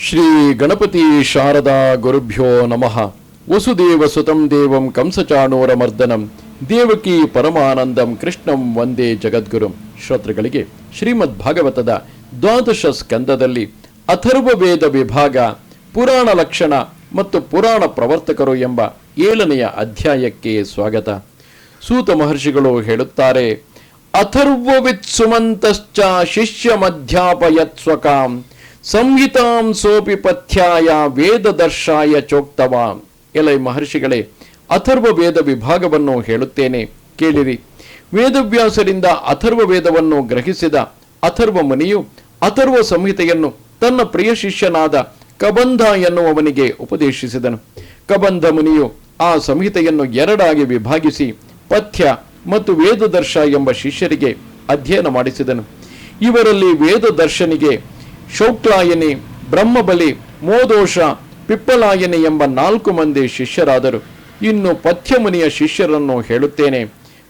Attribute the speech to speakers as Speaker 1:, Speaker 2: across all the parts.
Speaker 1: ಶ್ರೀ ಗಣಪತಿ ಶಾರದಾ ಗುರುಭ್ಯೋ ನಮಃ. ವಸುದೇವ ಸುತಂ ದೇವಂ ಕಂಸಚಾಣೂರ ಮರ್ದನಂ ದೇವಕಿ ಪರಮಾನಂದಂ ಕೃಷ್ಣಂ ವಂದೇ ಜಗದ್ಗುರು. ಶ್ರೋತೃಗಳಿಗೆ ಶ್ರೀಮದ್ ಭಾಗವತದ ದ್ವಾದಶ ಸ್ಕಂದದಲ್ಲಿ ಅಥರ್ವ ವೇದ ವಿಭಾಗ, ಪುರಾಣ ಲಕ್ಷಣ ಮತ್ತು ಪುರಾಣ ಪ್ರವರ್ತಕರು ಎಂಬ ಏಳನೆಯ ಅಧ್ಯಾಯಕ್ಕೆ ಸ್ವಾಗತ. ಸೂತ ಮಹರ್ಷಿಗಳು ಹೇಳುತ್ತಾರೆ ಅಥರ್ವವಿತ್ ಸುಮಂತಶ್ಚ ಶಿಷ್ಯ ಸ್ವಕಾಂ ಸಂಹಿತಾಂ ಸೋಪಿ ಪಥ್ಯಾಯ ವೇದದರ್ಶಾಯ ಚೋಕ್ತವ. ಎಲೈ ಮಹರ್ಷಿಗಳೇ, ಅಥರ್ವ ವೇದ ವಿಭಾಗವನ್ನು ಹೇಳುತ್ತೇನೆ, ಕೇಳಿರಿ. ವೇದವ್ಯಾಸರಿಂದ ಅಥರ್ವ ವೇದವನ್ನು ಗ್ರಹಿಸಿದ ಅಥರ್ವ ಮುನಿಯು ಅಥರ್ವ ಸಂಹಿತೆಯನ್ನು ತನ್ನ ಪ್ರಿಯ ಶಿಷ್ಯನಾದ ಕಬಂಧ ಎನ್ನುವವನಿಗೆ ಉಪದೇಶಿಸಿದನು. ಕಬಂಧ ಮುನಿಯು ಆ ಸಂಹಿತೆಯನ್ನು ಎರಡಾಗಿ ವಿಭಾಗಿಸಿ ಪಥ್ಯ ಮತ್ತು ವೇದದರ್ಶ ಎಂಬ ಶಿಷ್ಯರಿಗೆ ಅಧ್ಯಯನ ಮಾಡಿಸಿದನು. ಇವರಲ್ಲಿ ವೇದದರ್ಶನಿಗೆ ಶೌಕ್ಲಾಯನಿ, ಬ್ರಹ್ಮಬಲಿ, ಮೋದೋಷ, ಪಿಪ್ಪಲಾಯನಿ ಎಂಬ ನಾಲ್ಕು ಮಂದಿ ಶಿಷ್ಯರಾದರು. ಇನ್ನು ಪಥ್ಯಮುನಿಯ ಶಿಷ್ಯರನ್ನು ಹೇಳುತ್ತೇನೆ.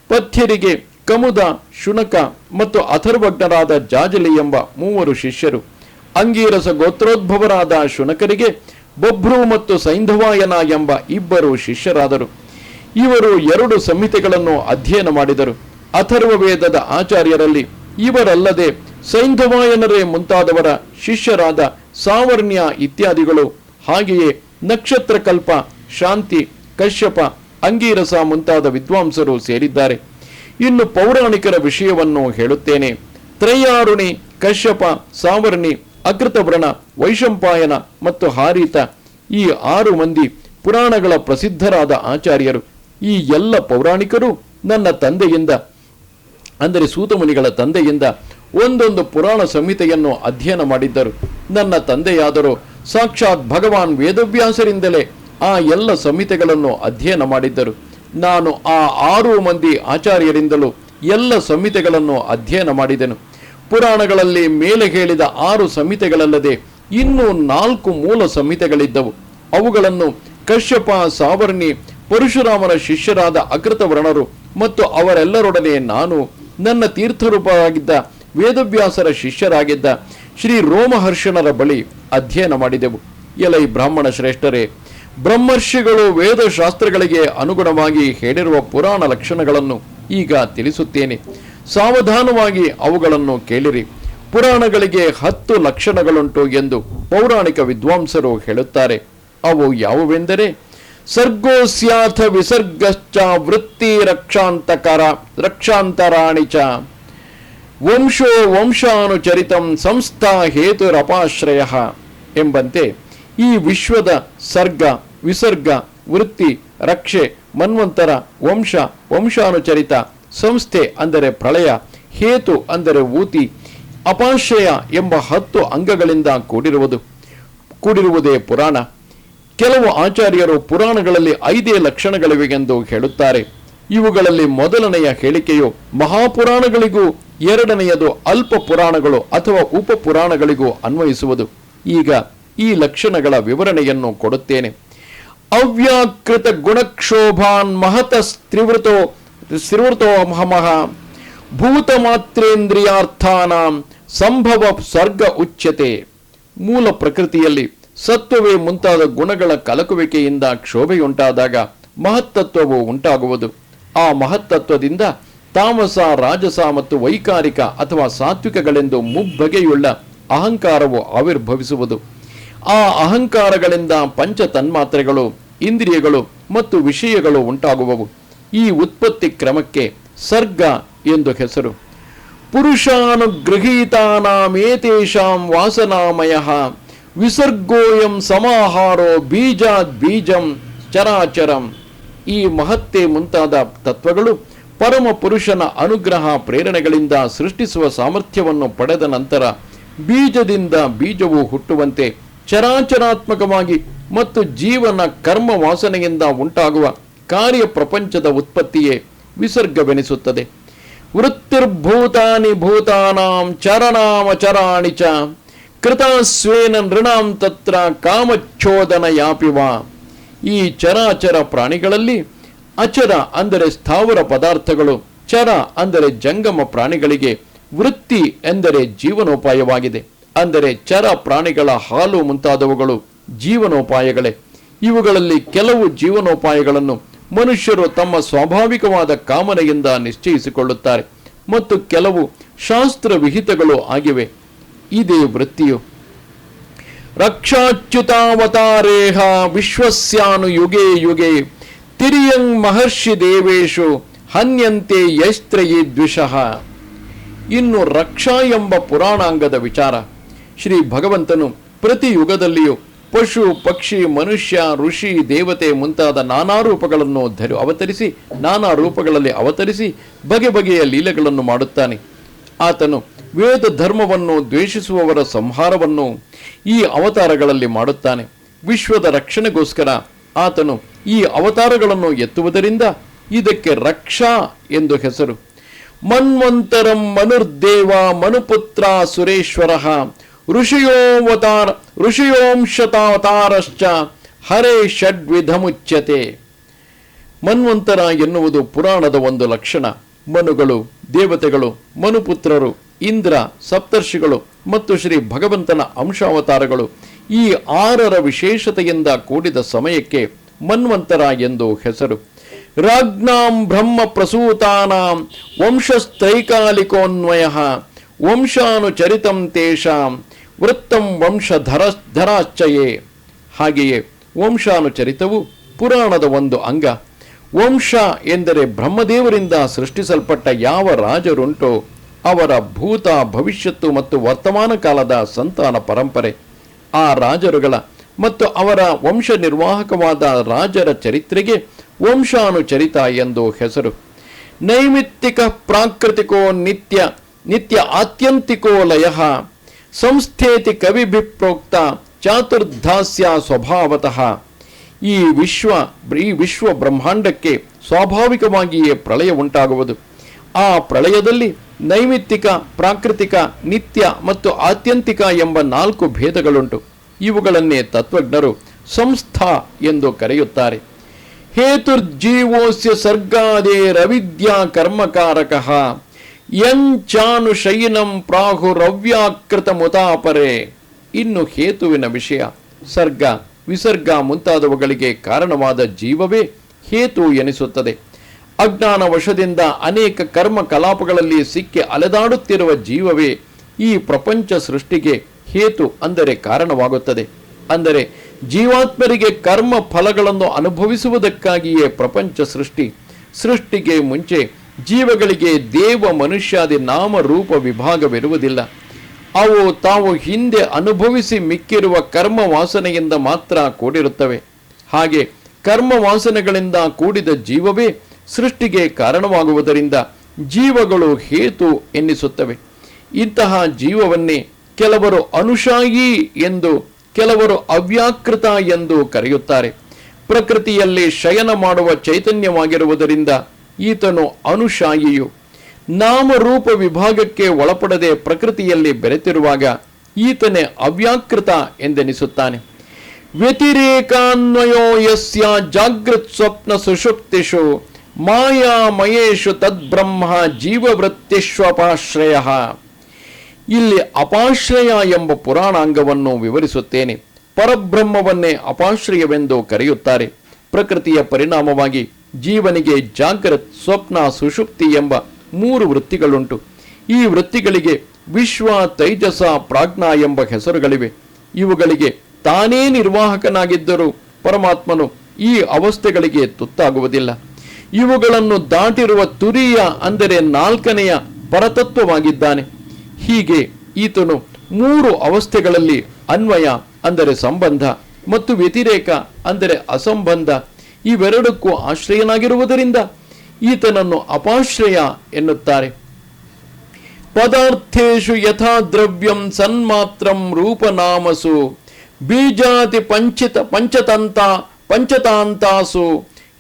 Speaker 1: ಪಥ್ಯರಿಗೆ ಕಮುದ, ಶುನಕ ಮತ್ತು ಅಥರ್ವಜ್ಞರಾದ ಜಾಜಲಿ ಎಂಬ ಮೂವರು ಶಿಷ್ಯರು. ಅಂಗೀರಸ ಗೋತ್ರೋದ್ಭವರಾದ ಶುನಕರಿಗೆ ಬೊಬ್ರು ಮತ್ತು ಸೈಂಧವಾಯನ ಎಂಬ ಇಬ್ಬರು ಶಿಷ್ಯರಾದರು. ಇವರು ಎರಡು ಸಂಹಿತೆಗಳನ್ನು ಅಧ್ಯಯನ ಮಾಡಿದರು. ಅಥರ್ವ ಆಚಾರ್ಯರಲ್ಲಿ ಇವರಲ್ಲದೆ ಸೈಂಧವಾಯನರೇ ಮುಂತಾದವರ ಶಿಷ್ಯರಾದ ಸಾವರ್ಣ್ಯ ಇತ್ಯಾದಿಗಳು, ಹಾಗೆಯೇ ನಕ್ಷತ್ರಕಲ್ಪ, ಶಾಂತಿ, ಕಶ್ಯಪ, ಅಂಗೀರಸ ಮುಂತಾದ ವಿದ್ವಾಂಸರು ಸೇರಿದ್ದಾರೆ. ಇನ್ನು ಪೌರಾಣಿಕರ ವಿಷಯವನ್ನು ಹೇಳುತ್ತೇನೆ. ತ್ರಯಾರುಣಿ, ಕಶ್ಯಪ, ಸಾವರ್ಣಿ, ಅಕೃತವ್ರಣ, ವೈಶಂಪಾಯನ ಮತ್ತು ಹಾರೀತ ಈ ಆರು ಮಂದಿ ಪುರಾಣಗಳ ಪ್ರಸಿದ್ಧರಾದ ಆಚಾರ್ಯರು. ಈ ಎಲ್ಲ ಪೌರಾಣಿಕರು ನನ್ನ ತಂದೆಯಿಂದ, ಅಂದರೆ ಸೂತಮುನಿಗಳ ತಂದೆಯಿಂದ ಒಂದೊಂದು ಪುರಾಣ ಸಂಹಿತೆಯನ್ನು ಅಧ್ಯಯನ ಮಾಡಿದ್ದರು. ನನ್ನ ತಂದೆಯಾದರೂ. ಸಾಕ್ಷಾತ್ ಭಗವಾನ್ ವೇದವ್ಯಾಸರಿಂದಲೇ ಆ ಎಲ್ಲ ಸಂಹಿತೆಗಳನ್ನು ಅಧ್ಯಯನ ಮಾಡಿದ್ದರು. ನಾನು ಆ ಆರು ಮಂದಿ ಆಚಾರ್ಯರಿಂದಲೂ ಎಲ್ಲ ಸಂಹಿತೆಗಳನ್ನು ಅಧ್ಯಯನ ಮಾಡಿದೆನು. ಪುರಾಣಗಳಲ್ಲಿ ಮೇಲೆ ಹೇಳಿದ ಆರು ಸಂಹಿತೆಗಳಲ್ಲದೆ ಇನ್ನೂ ನಾಲ್ಕು ಮೂಲ ಸಂಹಿತೆಗಳಿದ್ದವು. ಅವುಗಳನ್ನು ಕಶ್ಯಪ, ಸಾವರ್ಣಿ, ಪರಶುರಾಮನ ಶಿಷ್ಯರಾದ ಅಕೃತವರ್ಣರು ಮತ್ತು ಅವರೆಲ್ಲರೊಡನೆ ನಾನು ನನ್ನ ತೀರ್ಥರೂಪರಾಗಿದ್ದ ವೇದವ್ಯಾಸರ ಶಿಷ್ಯರಾಗಿದ್ದ ಶ್ರೀ ರೋಮಹರ್ಷಣರ ಬಳಿ ಅಧ್ಯಯನ ಮಾಡಿದೆವು. ಎಲೈ ಬ್ರಾಹ್ಮಣ ಶ್ರೇಷ್ಠರೇ, ಬ್ರಹ್ಮರ್ಷಿಗಳು ವೇದಶಾಸ್ತ್ರಗಳಿಗೆ ಅನುಗುಣವಾಗಿ ಹೇಳಿರುವ ಪುರಾಣ ಲಕ್ಷಣಗಳನ್ನು ಈಗ ತಿಳಿಸುತ್ತೇನೆ. ಸಾವಧಾನವಾಗಿ ಅವುಗಳನ್ನು ಕೇಳಿರಿ. ಪುರಾಣಗಳಿಗೆ ಹತ್ತು ಲಕ್ಷಣಗಳುಂಟು ಎಂದು ಪೌರಾಣಿಕ ವಿದ್ವಾಂಸರು ಹೇಳುತ್ತಾರೆ. ಅವು ಯಾವುವೆಂದರೆ, ಸರ್ಗೋಸ್ಯಾಥ ವಿಸರ್ಗಶ್ಚ ವೃತ್ತಿ ರಕ್ಷಾಂತಕರ, ರಕ್ಷಾಂತರಾಣಿ ಚ ವಂಶೋ ವಂಶಾನುಚರಿತಂ ಸಂಸ್ಥಾ ಹೇತುರಪಾಶ್ರಯ ಎಂಬಂತೆ ಈ ವಿಶ್ವದ ಸರ್ಗ, ವಿಸರ್ಗ, ವೃತ್ತಿ, ರಕ್ಷೆ, ಮನ್ವಂತರ, ವಂಶ, ವಂಶಾನುಚರಿತ ಸಂಸ್ಥೆ ಅಂದರೆ ಪ್ರಳಯ, ಹೇತು ಅಂದರೆ ಊತಿ, ಅಪಾಶ್ರಯ ಎಂಬ ಹತ್ತು ಅಂಗಗಳಿಂದ ಕೂಡಿರುವುದು, ಕೂಡಿರುವುದೇ ಪುರಾಣ. ಕೆಲವು ಆಚಾರ್ಯರು ಪುರಾಣಗಳಲ್ಲಿ ಐದೇ ಲಕ್ಷಣಗಳಿವೆಗೆಂದು ಹೇಳುತ್ತಾರೆ. ಇವುಗಳಲ್ಲಿ ಮೊದಲನೆಯ ಹೇಳಿಕೆಯು ಮಹಾಪುರಾಣಗಳಿಗೂ ಎರಡನೆಯದು ಅಲ್ಪ ಪುರಾಣಗಳು ಅಥವಾ ಉಪ ಪುರಾಣಗಳಿಗೂ ಅನ್ವಯಿಸುವುದು. ಈಗ ಈ ಲಕ್ಷಣಗಳ ವಿವರಣೆಯನ್ನು ಕೊಡುತ್ತೇನೆ. ಅವ್ಯಾಕೃತ ಗುಣಕ್ಷೋಭಾನ್ ಮಹತ ಸ್ತ್ರಿವೃತೋ ಸ್ತ್ರಿವೃತೋ ಮಹಮಹ ಭೂತಮಾತ್ರೇಂದ್ರಿಯಾರ್ಥಾನಾಂ ಸಂಭವ ಸ್ವರ್ಗ ಉಚ್ಯತೆ. ಮೂಲ ಪ್ರಕೃತಿಯಲ್ಲಿ ಸತ್ವವೇ ಮುಂತಾದ ಗುಣಗಳ ಕಲಕುವಿಕೆಯಿಂದ ಕ್ಷೋಭೆಯುಂಟಾದಾಗ ಮಹತ್ತತ್ವವು ಉಂಟಾಗುವುದು. ಆ ಮಹತ್ತತ್ವದಿಂದ ತಾಮಸ, ರಾಜಸ ಮತ್ತು ವೈಕಾರಿಕ ಅಥವಾ ಸಾತ್ವಿಕಗಳೆಂದು ಮುಬ್ಬಗೆಯುಳ್ಳ ಅಹಂಕಾರವು ಆವಿರ್ಭವಿಸುವುದು. ಆ ಅಹಂಕಾರಗಳಿಂದ ಪಂಚ ತನ್ಮಾತ್ರೆಗಳು ಇಂದ್ರಿಯಗಳು ಮತ್ತು ವಿಷಯಗಳು ಉಂಟಾಗುವವು. ಈ ಉತ್ಪತ್ತಿ ಕ್ರಮಕ್ಕೆ ಸರ್ಗ ಎಂದು ಹೆಸರು. ಪುರುಷಾನುಗೃಹೀತಾನಾಮೇತೇಷಾಂ ವಾಸನಾಮಯ ವಿಸರ್ಗೋಯಂ ಸಮಾಹಾರೋ ಬೀಜಾದ್ ಬೀಜಂ ಚರಾಚರಂ. ಈ ಮಹತ್ತೆ ಮುಂತಾದ ತತ್ವಗಳು ಪರಮ ಪುರುಷನ ಅನುಗ್ರಹ ಪ್ರೇರಣೆಗಳಿಂದ ಸೃಷ್ಟಿಸುವ ಸಾಮರ್ಥ್ಯವನ್ನು ಪಡೆದ ನಂತರ ಬೀಜದಿಂದ ಬೀಜವು ಹುಟ್ಟುವಂತೆ ಚರಾಚರಾತ್ಮಕವಾಗಿ ಮತ್ತು ಜೀವನ ಕರ್ಮ ವಾಸನೆಯಿಂದ ಉಂಟಾಗುವ ಕಾರ್ಯ ಪ್ರಪಂಚದ ಉತ್ಪತ್ತಿಯೇ ವಿಸರ್ಗವೆನಿಸುತ್ತದೆ. ವೃತ್ತಿರ್ಭೂತಾನಿ ಭೂತಾನಾಂ ಚರಣಾಮಚರಾಣಿ ಚ ಕೃತಸ್ವೇನ ನೃಣಾಂ ತತ್ರ ಕಾಮಚ್ಛೋದನ ಯಾಪಿವ ಈ ಚರಾಚರ ಪ್ರಾಣಿಗಳಲ್ಲಿ ಅಚರ ಅಂದರೆ ಸ್ಥಾವರ ಪದಾರ್ಥಗಳು, ಚರ ಅಂದರೆ ಜಂಗಮ ಪ್ರಾಣಿಗಳಿಗೆ, ವೃತ್ತಿ ಎಂದರೆ ಜೀವನೋಪಾಯವಾಗಿದೆ. ಅಂದರೆ ಚರ ಪ್ರಾಣಿಗಳ ಹಾಲು ಮುಂತಾದವುಗಳು ಜೀವನೋಪಾಯಗಳೇ. ಇವುಗಳಲ್ಲಿ ಕೆಲವು ಜೀವನೋಪಾಯಗಳನ್ನು ಮನುಷ್ಯರು ತಮ್ಮ ಸ್ವಾಭಾವಿಕವಾದ ಕಾಮನೆಯಿಂದ ನಿಶ್ಚಯಿಸಿಕೊಳ್ಳುತ್ತಾರೆ ಮತ್ತು ಕೆಲವು ಶಾಸ್ತ್ರ ವಿಹಿತಗಳು ಆಗಿವೆ. ಇದೇ ವೃತ್ತಿಯು. ರಕ್ಷಾಚ್ಯುತಾವತಾರೇಹ ವಿಶ್ವಸ್ಯಾನು ಯುಗೆ ಯುಗೆ ತಿರಿಯಂ ಮಹರ್ಷಿ ದೇವೇಶು ಹನ್ಯಂತೆ ಯಸ್ತ್ರಯಿ ದ್ವಿಷಃ. ಇನ್ನು ರಕ್ಷಾ ಎಂಬ ಪುರಾಣಾಂಗದ ವಿಚಾರ. ಶ್ರೀ ಭಗವಂತನು ಪ್ರತಿ ಯುಗದಲ್ಲಿಯೂ ಪಶು, ಪಕ್ಷಿ, ಮನುಷ್ಯ, ಋಷಿ, ದೇವತೆ ಮುಂತಾದ ನಾನಾ ರೂಪಗಳನ್ನು ಧರಿ, ಅವತರಿಸಿ, ನಾನಾ ರೂಪಗಳಲ್ಲಿ ಅವತರಿಸಿ, ಬಗೆ ಬಗೆಯ ಲೀಲೆಗಳನ್ನು ಮಾಡುತ್ತಾನೆ. ಆತನು ವೇದ ಧರ್ಮವನ್ನು ದ್ವೇಷಿಸುವವರ ಸಂಹಾರವನ್ನು ಈ ಅವತಾರಗಳಲ್ಲಿ ಮಾಡುತ್ತಾನೆ. ವಿಶ್ವದ ರಕ್ಷಣೆಗೋಸ್ಕರ ಆತನು ಈ ಅವತಾರಗಳನ್ನು ಎತ್ತುವುದರಿಂದ ಇದಕ್ಕೆ ರಕ್ಷಾ ಎಂದು ಹೆಸರು. ಮನ್ವಂತರಂ ಮನುರ್ದೇವ ಮನುಪುತ್ರ ಸುರೇಶ್ವರ ಋಷಿಯೋವತಾರ ಋಷಿಯೋಂಶತಾವತಾರಶ್ಚ ಹರೇ ಷಡ್ವಿಧಮುಚ್ಯತೆ. ಮನ್ವಂತರ ಎನ್ನುವುದು ಪುರಾಣದ ಒಂದು ಲಕ್ಷಣ. ಮನುಗಳು, ದೇವತೆಗಳು, ಮನುಪುತ್ರರು, ಇಂದ್ರ, ಸಪ್ತರ್ಷಿಗಳು ಮತ್ತು ಶ್ರೀ ಭಗವಂತನ ಅಂಶಾವತಾರಗಳು ಈ ಆರರ ವಿಶೇಷತೆಯಿಂದ ಕೂಡಿದ ಸಮಯಕ್ಕೆ ಮನ್ವಂತರ ಎಂದು ಹೆಸರು. ರಾಜ್ಞಾಂ ಬ್ರಹ್ಮ ಪ್ರಸೂತಾನಾಂ ವಂಶಸ್ಥೈಕಾಲಿಕೋನ್ವಯ ವಂಶಾನುಚರಿತಂ ತೇಷಾಂ ವೃತ್ತಂ ವಂಶಧರ ಧರಾಶ್ಚಯೇ. ಹಾಗೆಯೇ ವಂಶಾನುಚರಿತವು ಪುರಾಣದ ಒಂದು ಅಂಗ. ವಂಶ ಎಂದರೆ ಬ್ರಹ್ಮದೇವರಿಂದ ಸೃಷ್ಟಿಸಲ್ಪಟ್ಟ ಯಾವ ರಾಜರುಂಟೋ ಅವರ ಭೂತ ಭವಿಷ್ಯತ್ತು ಮತ್ತು ವರ್ತಮಾನ ಕಾಲದ ಸಂತಾನ ಪರಂಪರೆ. ಆ ರಾಜರುಗಳ ಮತ್ತು ಅವರ ವಂಶ ನಿರ್ವಾಹಕವಾದ ರಾಜರ ಚರಿತ್ರೆಗೆ ವಂಶಾನುಚರಿತ ಎಂದು ಹೆಸರು. ನೈಮಿತ್ತಿಕ ಪ್ರಾಕೃತಿಕೋ ನಿತ್ಯ ನಿತ್ಯ ಆತ್ಯಂತಿಕೋ ಲಯ, ಸಂಸ್ಥೇತಿ ಕವಿಭಿಪ್ರೋಕ್ತ ಚಾತುರ್ಧಾಸ್ಯ ಸ್ವಭಾವತಃ. ಈ ವಿಶ್ವ ಈ ವಿಶ್ವ ಬ್ರಹ್ಮಾಂಡಕ್ಕೆ ಸ್ವಾಭಾವಿಕವಾಗಿಯೇ ಪ್ರಳಯ ಉಂಟಾಗುವುದು. ಆ ಪ್ರಳಯದಲ್ಲಿ ನೈಮಿತ್ತಿಕ, ಪ್ರಾಕೃತಿಕ, ನಿತ್ಯ ಮತ್ತು ಆತ್ಯಂತಿಕ ಎಂಬ ನಾಲ್ಕು ಭೇದಗಳುಂಟು. ಇವುಗಳನ್ನೇ ತತ್ವಜ್ಞರು ಸಂಸ್ಥಾ ಎಂದು ಕರೆಯುತ್ತಾರೆ. ಹೇತುರ್ಜೀವೋಸ್ಯ ಸರ್ಗಾದೇರವಿದ್ಯಾ ಕರ್ಮಕಾರಕ. ಯಂಚಾನುಶಯಿನಂ ಪ್ರಾಹುರವ್ಯಾಕೃತ ಮುತಾಪರೆ. ಇನ್ನು ಹೇತುವಿನ ವಿಷಯ, ಸರ್ಗ, ವಿಸರ್ಗ ಮುಂತಾದವುಗಳಿಗೆ ಕಾರಣವಾದ ಜೀವವೇ ಹೇತು ಎನಿಸುತ್ತದೆ. ಅಜ್ಞಾನ ವಶದಿಂದ ಅನೇಕ ಕರ್ಮ ಕಲಾಪಗಳಲ್ಲಿ ಸಿಕ್ಕಿ ಅಲೆದಾಡುತ್ತಿರುವ ಜೀವವೇ ಈ ಪ್ರಪಂಚ ಸೃಷ್ಟಿಗೆ ಹೇತು ಅಂದರೆ ಕಾರಣವಾಗುತ್ತದೆ. ಅಂದರೆ ಜೀವಾತ್ಮರಿಗೆ ಕರ್ಮ ಫಲಗಳನ್ನು ಅನುಭವಿಸುವುದಕ್ಕಾಗಿಯೇ ಪ್ರಪಂಚ ಸೃಷ್ಟಿ. ಸೃಷ್ಟಿಗೆ ಮುಂಚೆ ಜೀವಗಳಿಗೆ ದೇವ ಮನುಷ್ಯಾದಿ ನಾಮ ರೂಪ ವಿಭಾಗವಿರುವುದಿಲ್ಲ. ಅವು ತಾವು ಹಿಂದೆ ಅನುಭವಿಸಿ ಮಿಕ್ಕಿರುವ ಕರ್ಮ ವಾಸನೆಯಿಂದ ಮಾತ್ರ ಕೂಡಿರುತ್ತವೆ. ಹಾಗೆ ಕರ್ಮ ವಾಸನೆಗಳಿಂದ ಕೂಡಿದ ಜೀವವೇ ಸೃಷ್ಟಿಗೆ ಕಾರಣವಾಗುವುದರಿಂದ ಜೀವಗಳು ಹೇತು ಎನ್ನಿಸುತ್ತವೆ. ಇಂತಹ ಜೀವವನ್ನೇ ಕೆಲವರು ಅನುಶಾಯಿ ಎಂದು, ಕೆಲವರು ಅವ್ಯಾಕೃತ ಎಂದು ಕರೆಯುತ್ತಾರೆ. ಪ್ರಕೃತಿಯಲ್ಲಿ ಶಯನ ಮಾಡುವ ಚೈತನ್ಯವಾಗಿರುವುದರಿಂದ ಈತನು ಅನುಶಾಯಿಯು ನಾಮರೂಪ ವಿಭಾಗಕ್ಕೆ ಒಳಪಡದೆ ಪ್ರಕೃತಿಯಲ್ಲಿ ಬೆರೆತಿರುವಾಗ ಈತನೇ ಅವ್ಯಾಕೃತ ಎಂದೆನಿಸುತ್ತಾನೆ. ವ್ಯತಿರೇಕಾನ್ವಯೋ ಯಸ್ಯ ಜಾಗೃತ್ ಸ್ವಪ್ನ ಸುಷುಪ್ತಿಷು ಮಾಯಾಮಯೇಷು ತದ್ಬ್ರಹ್ಮ ಜೀವವೃತ್ತಿಶ್ವಪಾಶ್ರಯ. ಇಲ್ಲಿ ಅಪಾಶ್ರಯ ಎಂಬ ಪುರಾಣಾಂಗವನ್ನು ವಿವರಿಸುತ್ತೇನೆ. ಪರಬ್ರಹ್ಮವನ್ನೇ ಅಪಾಶ್ರಯವೆಂದು ಕರೆಯುತ್ತಾರೆ. ಪ್ರಕೃತಿಯ ಪರಿಣಾಮವಾಗಿ ಜೀವನಿಗೆ ಜಾಗೃತ್ ಸ್ವಪ್ನ ಸುಷುಪ್ತಿ ಎಂಬ ಮೂರು ವೃತ್ತಿಗಳುಂಟು. ಈ ವೃತ್ತಿಗಳಿಗೆ ವಿಶ್ವ ತೈಜಸ ಪ್ರಾಜ್ಞಾ ಎಂಬ ಹೆಸರುಗಳಿವೆ. ಇವುಗಳಿಗೆ ತಾನೇ ನಿರ್ವಾಹಕನಾಗಿದ್ದರೂ ಪರಮಾತ್ಮನು ಈ ಅವಸ್ಥೆಗಳಿಗೆ ತುತ್ತಾಗುವುದಿಲ್ಲ. ಇವುಗಳನ್ನು ದಾಟಿರುವ ತುರಿಯ ಅಂದರೆ ನಾಲ್ಕನೆಯ ಪರತತ್ವವಾಗಿದ್ದಾನೆ. ಹೀಗೆ ಈತನು ಮೂರು ಅವಸ್ಥೆಗಳಲ್ಲಿ ಅನ್ವಯ ಅಂದರೆ ಸಂಬಂಧ ಮತ್ತು ವ್ಯತಿರೇಕ ಅಂದರೆ ಅಸಂಬಂಧ ಇವೆರಡಕ್ಕೂ ಆಶ್ರಯನಾಗಿರುವುದರಿಂದ ಈತನನ್ನು ಅಪಾಶ್ರಯ ಎನ್ನುತ್ತಾರೆ. ಪದಾರ್ಥೇಶು ಯಥಾ ದ್ರವ್ಯಂ ಸನ್ಮಾತ್ರಂ ರೂಪನಾಮಸು, ಬೀಜಾತಿ ಪಂಚಿತ ಪಂಚತಂತ ಪಂಚತಾಂತಾಸು,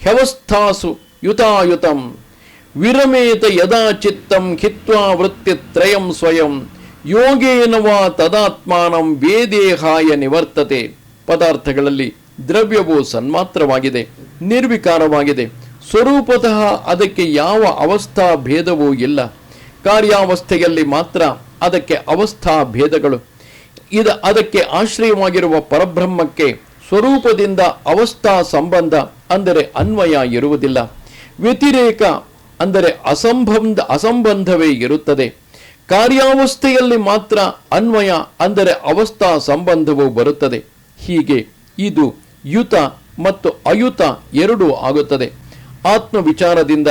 Speaker 1: ಹ್ಯವಸ್ಥಾಸು ಯುತಾಯುತಂ. ವಿರಮೇತ ಯದಾ ಚಿತ್ತಂ ಹಿತ್ವಾ ವೃತ್ತಿತ್ರಯಂ ಸ್ವಯಂ. ಯೋಗೇನವಾ ತದಾತ್ಮಾನಂ ವೇದೇಹಾಯ ನಿವರ್ತತೆ. ಪದಾರ್ಥಗಳಲ್ಲಿ ದ್ರವ್ಯವು ಸನ್ಮಾತ್ರವಾಗಿದೆ, ನಿರ್ವಿಕಾರವಾಗಿದೆ. ಸ್ವರೂಪತಃ ಅದಕ್ಕೆ ಯಾವ ಅವಸ್ಥಾ ಭೇದವೂ ಇಲ್ಲ. ಕಾರ್ಯಾವಸ್ಥೆಯಲ್ಲಿ ಮಾತ್ರ ಅದಕ್ಕೆ ಅವಸ್ಥಾ ಭೇದಗಳು. ಇದ ಅದಕ್ಕೆ ಆಶ್ರಯವಾಗಿರುವ ಪರಬ್ರಹ್ಮಕ್ಕೆ ಸ್ವರೂಪದಿಂದ ಅವಸ್ಥಾ ಸಂಬಂಧ ಅಂದರೆ ಅನ್ವಯ ಇರುವುದಿಲ್ಲ. ವ್ಯತಿರೇಕ ಅಂದರೆ ಅಸಂಬಂಧ ಅಸಂಬಂಧವೇ ಇರುತ್ತದೆ. ಕಾರ್ಯಾವಸ್ಥೆಯಲ್ಲಿ ಮಾತ್ರ ಅನ್ವಯ ಅಂದರೆ ಅವಸ್ಥಾ ಸಂಬಂಧವು ಬರುತ್ತದೆ. ಹೀಗೆ ಇದು ಯುತ ಮತ್ತು ಅಯುತ ಎರಡೂ ಆಗುತ್ತದೆ. ಆತ್ಮ ವಿಚಾರದಿಂದ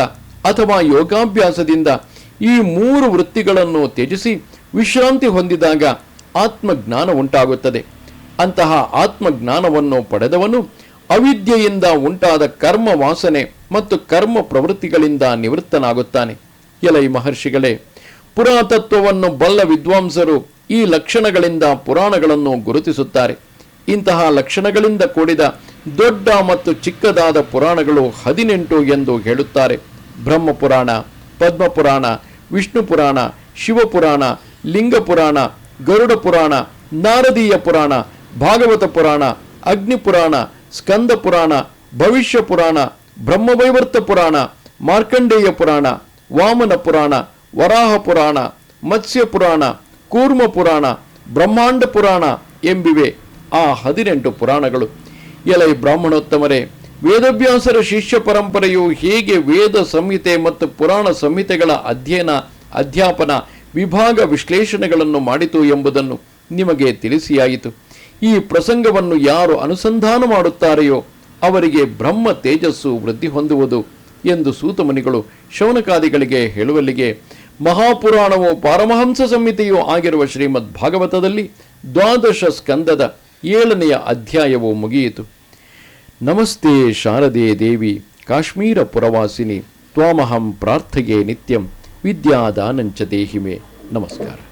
Speaker 1: ಅಥವಾ ಯೋಗಾಭ್ಯಾಸದಿಂದ ಈ ಮೂರು ವೃತ್ತಿಗಳನ್ನು ತ್ಯಜಿಸಿ ವಿಶ್ರಾಂತಿ ಹೊಂದಿದಾಗ ಆತ್ಮಜ್ಞಾನ ಉಂಟಾಗುತ್ತದೆ. ಅಂತಹ ಆತ್ಮಜ್ಞಾನವನ್ನು ಪಡೆದವನು ಅವಿದ್ಯೆಯಿಂದ ಉಂಟಾದ ಕರ್ಮ ವಾಸನೆ ಮತ್ತು ಕರ್ಮ ಪ್ರವೃತ್ತಿಗಳಿಂದ ನಿವೃತ್ತನಾಗುತ್ತಾನೆ. ಎಲೈ ಮಹರ್ಷಿಗಳೇ, ಪುರಾತತ್ವವನ್ನು ಬಲ್ಲ ವಿದ್ವಾಂಸರು ಈ ಲಕ್ಷಣಗಳಿಂದ ಪುರಾಣಗಳನ್ನು ಗುರುತಿಸುತ್ತಾರೆ. ಇಂತಹ ಲಕ್ಷಣಗಳಿಂದ ಕೂಡಿದ ದೊಡ್ಡ ಮತ್ತು ಚಿಕ್ಕದಾದ ಪುರಾಣಗಳು ಹದಿನೆಂಟು ಎಂದು ಹೇಳುತ್ತಾರೆ. ಬ್ರಹ್ಮಪುರಾಣ, ಪದ್ಮಪುರಾಣ ವಿಷ್ಣು ಪುರಾಣ ಶಿವಪುರಾಣ ಲಿಂಗ ಪುರಾಣ ಗರುಡ ಪುರಾಣ ನಾರದೀಯ ಪುರಾಣ, ಭಾಗವತ ಪುರಾಣ ಅಗ್ನಿ ಪುರಾಣ ಸ್ಕಂದ ಪುರಾಣ, ಭವಿಷ್ಯ ಪುರಾಣ, ಬ್ರಹ್ಮವೈವರ್ತ ಪುರಾಣ, ಮಾರ್ಕಂಡೇಯ ಪುರಾಣ, ವಾಮನ ಪುರಾಣ, ವರಾಹ ಪುರಾಣ, ಮತ್ಸ್ಯ ಪುರಾಣ, ಕೂರ್ಮ ಪುರಾಣ, ಬ್ರಹ್ಮಾಂಡ ಪುರಾಣ ಎಂಬಿವೆ ಆ ಹದಿನೆಂಟು ಪುರಾಣಗಳು. ಎಲೈ ಬ್ರಾಹ್ಮಣೋತ್ತಮರೇ ವೇದವ್ಯಾಸರ ಶಿಷ್ಯ ಪರಂಪರೆಯು ಹೇಗೆ ವೇದ ಸಂಹಿತೆ ಮತ್ತು ಪುರಾಣ ಸಂಹಿತೆಗಳ ಅಧ್ಯಯನ, ಅಧ್ಯಾಪನ, ವಿಭಾಗ ವಿಶ್ಲೇಷಣೆಗಳನ್ನು ಮಾಡಿತು ಎಂಬುದನ್ನು ನಿಮಗೆ ತಿಳಿಸಿಯಾಯಿತು. ಈ ಪ್ರಸಂಗವನ್ನು ಯಾರು ಅನುಸಂಧಾನ ಮಾಡುತ್ತಾರೆಯೋ ಅವರಿಗೆ ಬ್ರಹ್ಮ ತೇಜಸ್ಸು ವೃದ್ಧಿ ಹೊಂದುವುದು ಎಂದು ಸೂತಮುನಿಗಳು ಶೌನಕಾದಿಗಳಿಗೆ ಹೇಳುವಲ್ಲಿಗೆ ಮಹಾಪುರಾಣವು ಪಾರಮಹಂಸ ಸಂಹಿತೆಯೂ ಆಗಿರುವ ಶ್ರೀಮದ್ ಭಾಗವತದಲ್ಲಿ ದ್ವಾದಶ ಸ್ಕಂದದ ಏಳನೆಯ ಅಧ್ಯಾಯವು ಮುಗಿಯಿತು. ನಮಸ್ತೆ ಶಾರದೆ ದೇವಿ, ಕಾಶ್ಮೀರ ಪುರವಾಸಿನಿ, ತ್ವಾಮಹಂ ಪ್ರಾರ್ಥಗೆ ನಿತ್ಯಂ, ವಿದ್ಯಾದಾನಂಚ ದೇಹಿಮೆ. ನಮಸ್ಕಾರ.